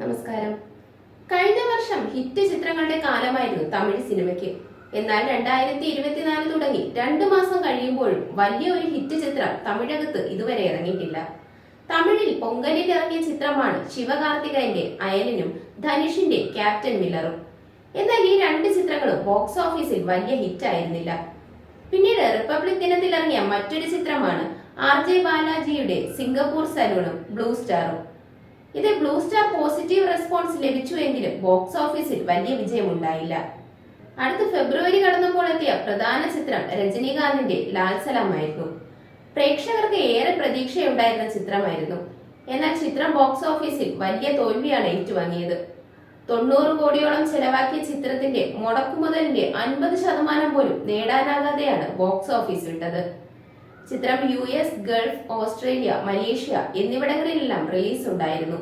നമസ്കാരം. കഴിഞ്ഞ വർഷം ഹിറ്റ് ചിത്രങ്ങളുടെ കാലമായിരുന്നു തമിഴ് സിനിമയ്ക്ക്. എന്നാൽ രണ്ടായിരത്തി ഇരുപത്തിനാല് തുടങ്ങി രണ്ടു മാസം കഴിയുമ്പോഴും വലിയ ഒരു ഹിറ്റ് ചിത്രം തമിഴകത്ത് ഇതുവരെ ഇറങ്ങിയിട്ടില്ല. തമിഴിൽ പൊങ്കലിൽ ഇറങ്ങിയ ചിത്രമാണ് ശിവകാർത്തികന്റെ അയലിനും ധനുഷിന്റെ ക്യാപ്റ്റൻ മില്ലറും. എന്നാൽ ഈ രണ്ട് ചിത്രങ്ങളും ബോക്സ് ഓഫീസിൽ വലിയ ഹിറ്റ് ആയിരുന്നില്ല. പിന്നീട് റിപ്പബ്ലിക് ദിനത്തിൽ ഇറങ്ങിയ മറ്റൊരു ചിത്രമാണ് ആർ ജെ ബാലാജിയുടെ സിംഗപ്പൂർ സലൂണും ബ്ലൂ സ്റ്റാറും. ഇത് ബ്ലൂ സ്റ്റാർ പോസിറ്റീവ് റെസ്പോൺസ് ലഭിച്ചുവെങ്കിലും ബോക്സ് ഓഫീസിൽ വലിയ വിജയമുണ്ടായില്ല. അടുത്ത ഫെബ്രുവരി കടന്നപ്പോൾ എത്തിയ പ്രധാന ചിത്രം രജനീകാന്തിന്റെ ലാൽ സലാം ആയിരുന്നു പ്രേക്ഷകർക്ക് ഏറെ പ്രതീക്ഷയുണ്ടായിരുന്ന ചിത്രമായിരുന്നു. എന്നാൽ ചിത്രം ബോക്സ് ഓഫീസിൽ വലിയ തോൽവിയാണ് ഏറ്റുവാങ്ങിയത്. തൊണ്ണൂറ് കോടിയോളം ചെലവാക്കിയ ചിത്രത്തിന്റെ മുടക്കുമുതലിന്റെ അൻപത് ശതമാനം പോലും നേടാനാകാതെയാണ് ബോക്സ് ഓഫീസ് വിട്ടത് ചിത്രം U S Gulf Australia Malaysia എന്നിവിടങ്ങളിലെല്ലാം release ഉണ്ടായിരുന്നു.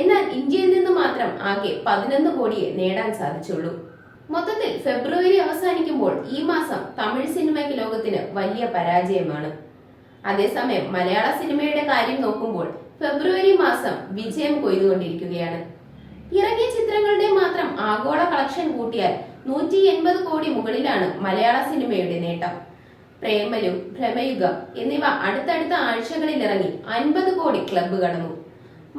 എന്നാൽ ഇന്ത്യയിൽ നിന്ന് മാത്രം ആകെ പതിനൊന്ന് കോടിയെ നേടാൻ സാധിച്ചുള്ളൂ. മൊത്തത്തിൽ ഫെബ്രുവരി അവസാനിക്കുമ്പോൾ ഈ മാസം തമിഴ് സിനിമയ്ക്ക് ലോകത്തിന് വലിയ പരാജയമാണ്. അതേസമയം മലയാള സിനിമയുടെ കാര്യം നോക്കുമ്പോൾ ഫെബ്രുവരി മാസം വിജയം കൊയ്തുകൊണ്ടിരിക്കുകയാണ്. ഇറങ്ങിയ ചിത്രങ്ങളുടെ മാത്രം ആഗോള കളക്ഷൻ കൂട്ടിയാൽ നൂറ്റി എൺപത് കോടി മുകളിലാണ് മലയാള സിനിമയുടെ നേട്ടം. പ്രേമലു ഭ്രമയുഗം എന്നിവ അടുത്തടുത്ത ആഴ്ചകളിൽ ഇറങ്ങി അൻപത് കോടി ക്ലബ്ബ് കടന്നു.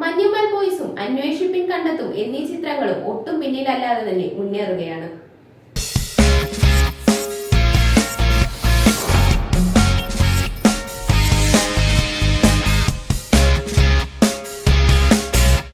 മഞ്ഞുമൽ ബോയ്സും അന്വേഷിപ്പിൻ കണ്ടെത്തും എന്നീ ചിത്രങ്ങളും ഒട്ടും പിന്നിലല്ലാതെ തന്നെ മുന്നേറുകയാണ്.